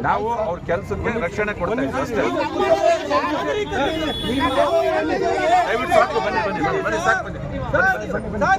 ನಾವು ಅವ್ರ ಕೆಲಸಕ್ಕೆ ರಕ್ಷಣೆ ಕೊಡ್ತಾ ಇದ್ದೀವಿ ಅಷ್ಟೇ ದಯವಿಟ್ಟು ಸಾಕು ಬನ್ನಿ ಬನ್ನಿ ಬನ್ನಿ ಬನ್ನಿ ಸಾಕು ಬನ್ನಿ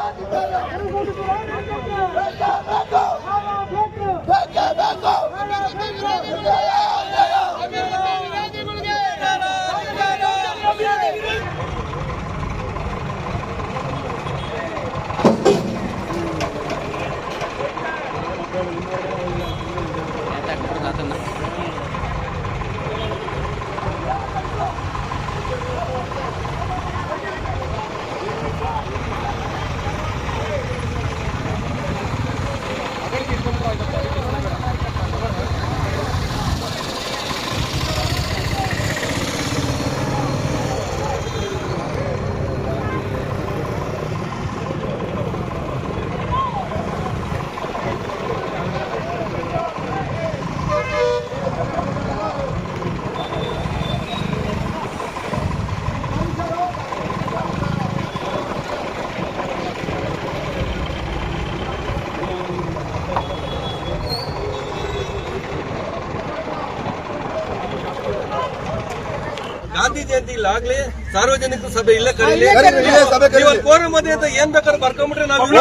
ಸಾರ್ವಜನಿಕ ಸಭೆ ಇಲ್ಲ ಕರೀಲಿ. ಸಭೆ ಇಲ್ಲ ಸಭೆ ಕರೀಲಿ. ನೀವು ಕೋರಂ ಮಧ್ಯೆ ಅಂತ ಏನ್ ಬೇಕಾದ್ರೆ ಬರ್ಕೊಂಡ್ಬಿಟ್ರೆ ನಾವು ಅಂತ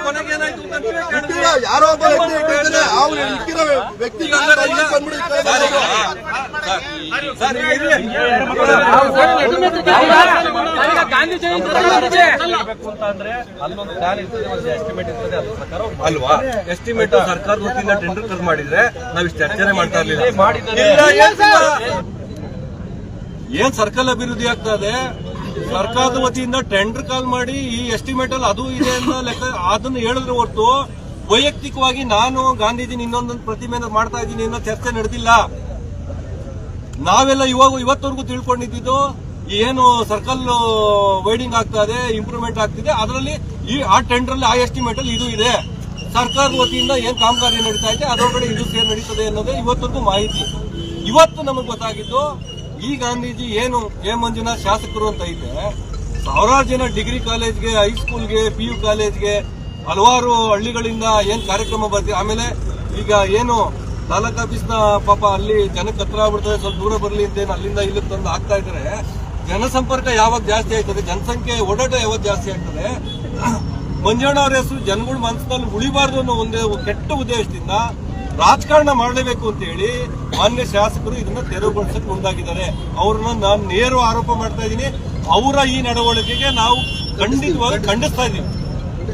ಕೊನೆಗೆ ಏನಾಯ್ತು ಅಂತ. ಯಾರೋ ಒಬ್ಬ ವ್ಯಕ್ತಿ ಇಟ್ಟಿದ್ದಾರೆ ಅವ್ರು ಇಟ್ಟಿರೋ ವ್ಯಕ್ತಿ ಅಲ್ವಾ? ಎಸ್ಟಿಮೇಟ್ ಸರ್ಕಾರದ ವತಿಯಿಂದ ಟೆಂಡರ್ ಕರ್ ಮಾಡಿದ್ರೆ ನಾವ್ ಇಷ್ಟು ಚರ್ಚೆ ಮಾಡ್ತಾ ಇರ್ಲಿಲ್ಲ. ಏನು ಏನ್ ಸರ್ಕಲ್ ಅಭಿವೃದ್ಧಿ ಆಗ್ತಾ ಇದೆ? ಸರ್ಕಾರದ ವತಿಯಿಂದ ಟೆಂಡರ್ ಕಾಲ್ ಮಾಡಿ ಈ ಎಸ್ಟಿಮೇಟ್ ಅಲ್ಲಿ ಅದು ಇದೆ ಅನ್ನೋ ಲೆಕ್ಕ ಅದನ್ನ ಹೇಳಿದ್ರೆ ಹೊರತು ವೈಯಕ್ತಿಕವಾಗಿ ನಾನು ಗಾಂಧೀಜಿನ ಇನ್ನೊಂದೊಂದು ಪ್ರತಿಮೆನ ಮಾಡ್ತಾ ಇದ್ದೀನಿ ಅನ್ನೋ ಚರ್ಚೆ ನಡೆದಿಲ್ಲ. ನಾವೆಲ್ಲ ಇವಾಗ ಇವತ್ತವರೆಗೂ ತಿಳ್ಕೊಂಡಿದ್ದು ಏನು ಸರ್ಕಲ್ ವೈಡಿಂಗ್ ಆಗ್ತಾ ಇದೆ ಇಂಪ್ರೂವ್ಮೆಂಟ್ ಆಗ್ತಿದೆ ಅದರಲ್ಲಿ ಈ ಆ ಟೆಂಡರ್ ಅಲ್ಲಿ ಆ ಎಸ್ಟಿಮೇಟ್ ಅಲ್ಲಿ ಇದು ಇದೆ. ಸರ್ಕಾರದ ವತಿಯಿಂದ ಏನ್ ಕಾಮಗಾರಿ ನಡೀತಾ ಇದೆ, ಅದರೊಳಗಡೆ ಇದು ಸೇರ್ ನಡೀತದೆ ಅನ್ನೋದೇ ಇವತ್ತೊಂದು ಮಾಹಿತಿ. ಇವತ್ತು ನಮಗೆ ಗೊತ್ತಾಗಿದ್ದು, ಈ ಗಾಂಧೀಜಿ ಏನು ಎ ಮಂಜುನಾಥ್ ಶಾಸಕರು ಅಂತ ಇದೆ ಸಾವಿರಾರು ಜನ ಡಿಗ್ರಿ ಕಾಲೇಜ್ಗೆ ಹೈಸ್ಕೂಲ್ಗೆ ಪಿ ಯು ಕಾಲೇಜ್ಗೆ, ಹಲವಾರು ಹಳ್ಳಿಗಳಿಂದ ಏನ್ ಕಾರ್ಯಕ್ರಮ ಬರ್ತೀವಿ ಆಮೇಲೆ ಈಗ ಏನು ತಾಲೂಕ್ ಆಫೀಸ್ನ ಪಾಪ ಅಲ್ಲಿ ಜನಕ್ಕೆ ಹತ್ರ ಆಗ್ಬಿಡ್ತದೆ, ಸ್ವಲ್ಪ ದೂರ ಬರಲಿ ಅಂತ ಏನು ಅಲ್ಲಿಂದ ಇಲ್ಲಿ ತಂದು ಆಗ್ತಾ ಇದ್ರೆ ಜನಸಂಪರ್ಕ ಯಾವಾಗ ಜಾಸ್ತಿ ಆಯ್ತದೆ ಜನಸಂಖ್ಯೆ ಓಡಾಟ ಯಾವಾಗ ಜಾಸ್ತಿ ಆಗ್ತದೆ? ಮಂಜಣ್ಣ ಅವ್ರ ಹೆಸರು ಜನಗಳ ಮನಸ್ಸಿನಲ್ಲಿ ಉಳಿಬಾರ್ದು ಅನ್ನೋ ಒಂದೇ ಕೆಟ್ಟ ಉದ್ದೇಶದಿಂದ ರಾಜಕಾರಣ ಮಾಡಲೇಬೇಕು ಅಂತ ಹೇಳಿ ಮಾನ್ಯ ಶಾಸಕರು ಇದನ್ನ ತೆರವುಗೊಳಿಸಕ್ ಮುಂದಾಗಿದ್ದಾರೆ. ಅವ್ರನ್ನ ನಾನು ನೇರ ಆರೋಪ ಮಾಡ್ತಾ ಇದ್ದೀನಿ. ಅವರ ಈ ನಡವಳಿಕೆಗೆ ನಾವು ಖಂಡಿತವಾಗಿ ಖಂಡಿಸ್ತಾ ಇದ್ದೀವಿ.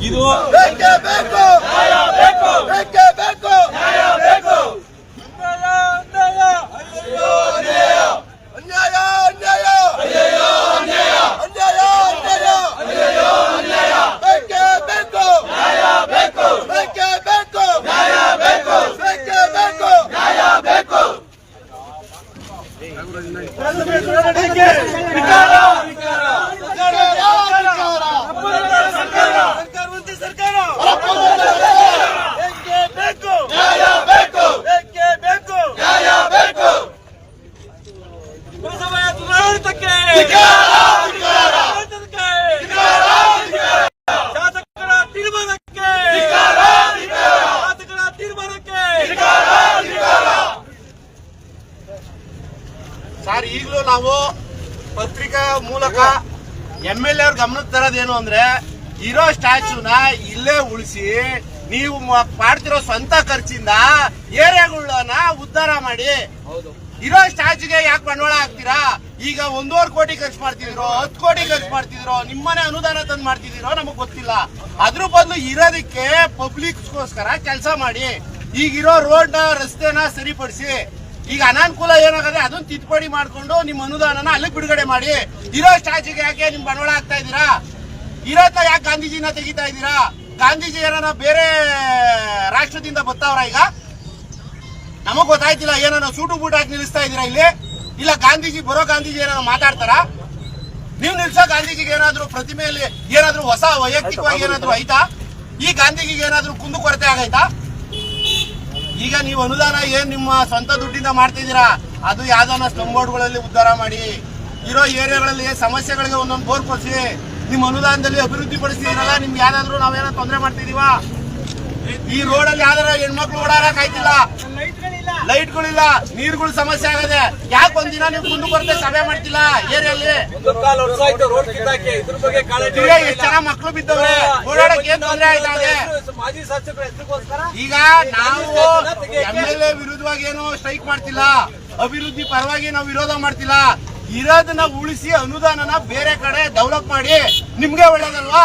ಇದು ಮೂಲಕ ಎಂ ಎಲ್ ಎ ಅವ್ರ ಗಮನಕ್ಕೆ ತರೋದೇನು ಅಂದ್ರೆ ಇರೋ ಸ್ಟ್ಯಾಚ್ಯೂನ ಇಲ್ಲೇ ಉಳಿಸಿ ನೀವು ಮಾಡ್ತಿರೋ ಸ್ವಂತ ಖರ್ಚಿಂದ ಏರಿಯಾಗಳನ್ನ ಉದ್ಧಾರ ಮಾಡಿ. ಇರೋ ಸ್ಟ್ಯಾಚ್ಯೂಗೆ ಯಾಕೆ ಬಂಡವಾಳ ಹಾಕ್ತೀರಾ? ಈಗ ಒಂದೂವರೆ ಕೋಟಿ ಖರ್ಚು ಮಾಡ್ತಿದಿರೋ ಹತ್ತು ಕೋಟಿ ಖರ್ಚು ಮಾಡ್ತಿದಿರೋ ನಿಮ್ಮನೆ ಅನುದಾನ ತಂದು ಮಾಡ್ತಿದಿರೋ ನಮಗ್ ಗೊತ್ತಿಲ್ಲ. ಅದ್ರ ಬದಲು ಇರೋದಕ್ಕೆ ಪಬ್ಲಿಕ್ಸ್ಗೋಸ್ಕರ ಕೆಲಸ ಮಾಡಿ ಈಗಿರೋ ರೋಡ್ ರಸ್ತೆನ ಸರಿಪಡಿಸಿ ಈಗ ಅನಾನುಕೂಲ ಏನಾಗದೆ ಅದನ್ನ ತಿದ್ದುಪಡಿ ಮಾಡ್ಕೊಂಡು ನಿಮ್ಮ ಅನುದಾನನ ಅಲ್ಲಿಗೆ ಬಿಡುಗಡೆ ಮಾಡಿ. ಇರೋ ಸ್ಟ್ಯಾಚ್ಯೂಗೆ ಯಾಕೆ ನಿಮ್ ಬಂಡವಾಳ ಆಗ್ತಾ ಇದ್ದೀರಾ? ಇರೋತ ಯಾಕೆ ಗಾಂಧೀಜಿನ ತೆಗಿತಾ ಇದ್ದೀರಾ? ಗಾಂಧೀಜಿ ಏನಾರ ಬೇರೆ ರಾಷ್ಟ್ರದಿಂದ ಬರ್ತಾವ್ರ ಈಗ? ನಮಗ್ ಗೊತ್ತಾಯ್ತಿಲ್ಲ ಏನಾರ ಸೂಟು ಬೂಟ್ ಹಾಕಿ ನಿಲ್ಲಿಸ್ತಾ ಇದೀರಾ ಇಲ್ಲಿ? ಇಲ್ಲ ಗಾಂಧೀಜಿ ಬರೋ ಗಾಂಧೀಜಿ ಏನಾರ ಮಾತಾಡ್ತಾರ? ನೀವು ನಿಲ್ಸೋ ಗಾಂಧೀಜಿಗೆ ಏನಾದ್ರು ಪ್ರತಿಮೆಯಲ್ಲಿ ಏನಾದ್ರು ಹೊಸ ವೈಯಕ್ತಿಕವಾಗಿ ಏನಾದ್ರು ಐತಾ? ಈ ಗಾಂಧೀಜಿಗೆ ಏನಾದ್ರು ಕುಂದು ಕೊರತೆ ಆಗೈತಾ? ಈಗ ನೀವು ಅನುದಾನ ಏನ್ ನಿಮ್ಮ ಸ್ವಂತ ದುಡ್ಡಿಂದ ಮಾಡ್ತಿದ್ದೀರಾ? ಅದು ಯಾವ್ದಾನ ಸ್ಲಮ್ ಬೋರ್ಡ್ಗಳಲ್ಲಿ ಉದ್ಧಾರ ಮಾಡಿ. ಇರೋ ಏರಿಯಾಗಳಲ್ಲಿ ಸಮಸ್ಯೆಗಳಿಗೆ ಒಂದೊಂದು ಬೋರ್ ಕೊಡಿಸಿ, ನಿಮ್ಮ ಅನುದಾನದಲ್ಲಿ ಅಭಿವೃದ್ಧಿ ಪಡಿಸಿದ್ರಲ್ಲ ನಿಮ್ಗೆ ಯಾರಾದ್ರೂ ನಾವೇನೋ ತೊಂದರೆ ಮಾಡ್ತಿದೀವಾ ಈ ರೋಡಲ್ಲಿ ಯಾವ್ದಾರ ಹೆಣ್ಮಕ್ಳು ಓಡಾಡಕ್ ಆಯ್ತಿಲ್ಲ. ಲೈಟ್ಗಳಿಲ್ಲ, ನೀರ್ಗಳ ಸಮಸ್ಯೆ ಆಗದೆ. ಯಾಕೆ ಒಂದಿನ ನೀವು ಕುಂದು ಕೊರತೆ ಸಭೆ ಮಾಡ್ತಿಲ್ಲ ಏರಿಯಲ್ಲಿ? ಎಷ್ಟ್ ಜನ ಮಕ್ಳು ಬಿದ್ದವ್ರೆ ಓಡಾಡಕ್ಕೆ ಏನ್ ತೊಂದರೆ ಆಯ್ತಾ ಇದೆ ಮಾಜಿ ಸಚಿವರ ಹೆಸರಿಗೋಸ್ಕರ ಈಗ ನಾವು ಎಂ ಎಲ್ ಎ ವಿರುದ್ಧವಾಗಿ ಏನು ಸ್ಟ್ರೈಕ್ ಮಾಡ್ತಿಲ್ಲ. ಅಭಿವೃದ್ಧಿ ಪರವಾಗಿ ನಾವು ವಿರೋಧ ಮಾಡ್ತಿಲ್ಲ. ಇರೋದನ್ನ ಉಳಿಸಿ ಅನುದಾನನ ಬೇರೆ ಕಡೆ ಡೆವಲಪ್ ಮಾಡಿ. ನಿಮ್ಗೆ ಒಳ್ಳೇದಲ್ವಾ?